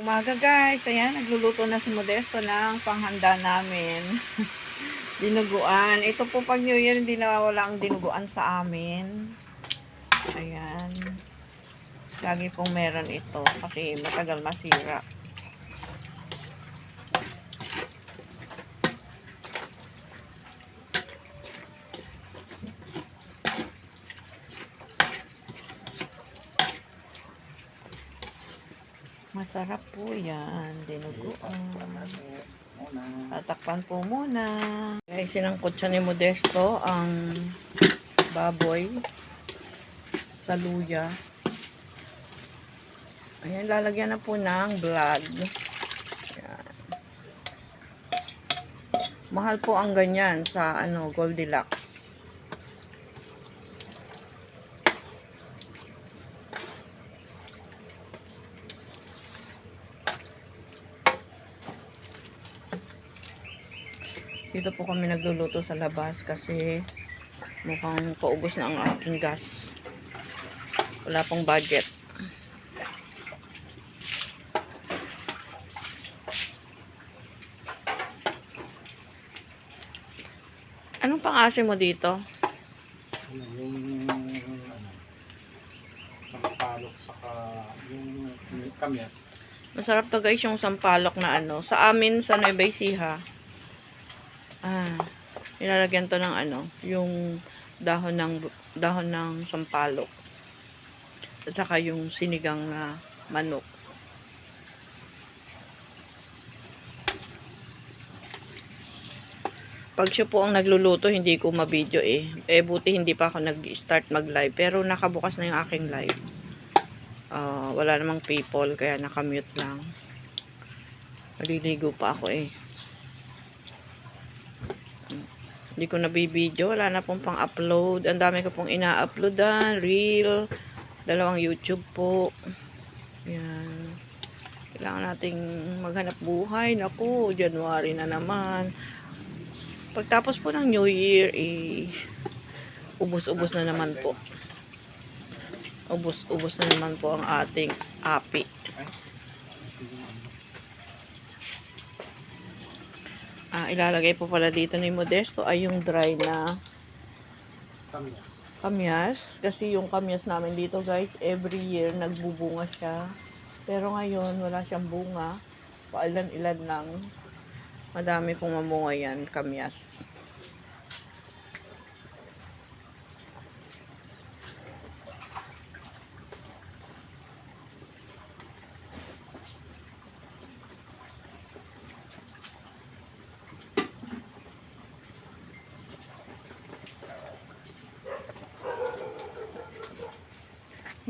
Umaga guys, ayan, nagluluto na si Modesto ng panghanda namin. dinuguan. Ito po pag New Year, hindi nawawala ang dinuguan sa amin. Ayan. Lagi pong meron ito kasi matagal masira. Masarap po yan. Dinuguan. Tatakpan po muna. Guys, sinangkot siya ni Modesto ang baboy sa luya. Ayan, lalagyan na po ng blood. Ayan. Mahal po ang ganyan sa ano Goldilocks. Dito po kami nagluluto sa labas kasi mukhang paubos na ang aking gas. Wala pong budget. Anong pang-asim mo dito? Ano, yung ano, sampalok saka yung, yung kamyas. Masarap to guys yung sampalok na ano. Sa amin sa Nueva Ecija. Ah, nilalagyan to ng ano, yung dahon ng dahon ng sampalok. At saka yung sinigang na manok. Pag siya po ang nagluluto, hindi ko mabideo eh. Eh, buti hindi pa ako nag-start mag-live. Pero nakabukas na yung aking live. Ah, wala namang people, kaya nakamute lang. Maliligo pa ako eh. Hindi ko nabibideo. Wala na pong pang-upload. Ang dami ko pong ina-uploadan. Reel. Dalawang YouTube po. Yan. Kailangan nating maghanap buhay. Naku, January na naman. Pagtapos po ng New Year, eh, ubos-ubos na naman po. Ubos-ubos na naman po ang ating api. Ilalagay po pala dito ni Modesto ay yung dry na Kamyas. kamyas. Kasi yung kamyas namin dito guys, every year nagbubunga siya. Pero ngayon, wala siyang bunga. Pailan-ilan lang. Madami pong mamunga yan, kamyas.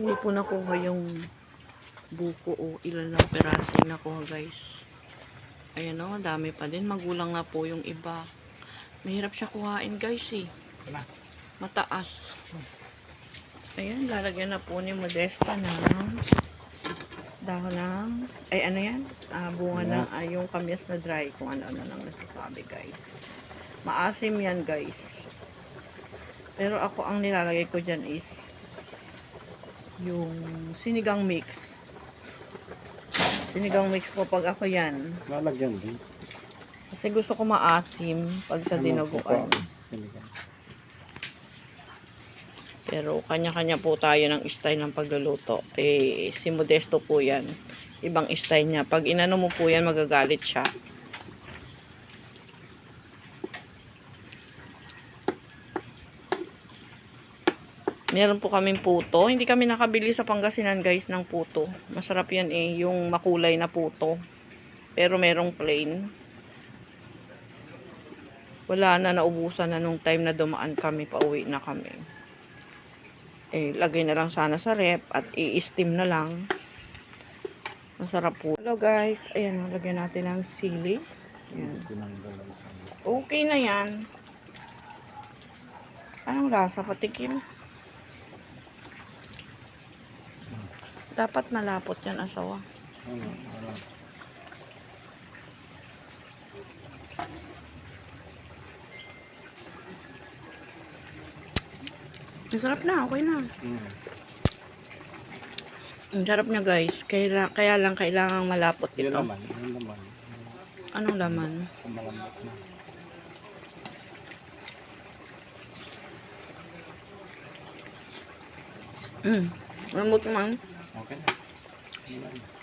Hindi po nakuha yung buko o ilan lang peraso yung nakuha guys. Ayan o, dami pa din. Magulang na po yung iba. Mahirap siya kuhain guys eh. Mataas. Ayan, lalagyan na po ni Modesta ng dahon ng, ay ano yan? Ah, bunga ng, Kamyas. ah, yung kamyas na dry. Kung ano-ano lang nasasabi guys. Maasim yan guys. Pero ako ang nilalagay ko dyan is yung sinigang mix. Sinigang mix po pag ako yan. Lalagyan din. Kasi gusto ko maasim pag sa Ano? Sinigang. Pero kanya-kanya po tayo ng style ng pagluluto. Eh, si Modesto po yan. Ibang style niya. Pag inano mo po yan, magagalit siya. Meron po kaming puto. Hindi kami nakabili sa Pangasinan guys ng puto. Masarap yan eh. Yung makulay na puto. Pero merong plain. Wala na, naubusan na nung time na dumaan kami. Pauwi na kami eh, lagay na lang sana sa rep at i-steam na lang. Masarap po. Hello guys, ayan, lagyan natin ng sili. Ayan. Okay na yan. Anong lasa? Patikim. Dapat malapot yan asawa. Ano. Masarap na, okay na. Mm. Ang sarap niya guys. Kaya, kaya lang kailangang malapot Yun ito. naman, yun naman. Anong laman? Kung malambot na. Mm. Lambot naman. Yun lang.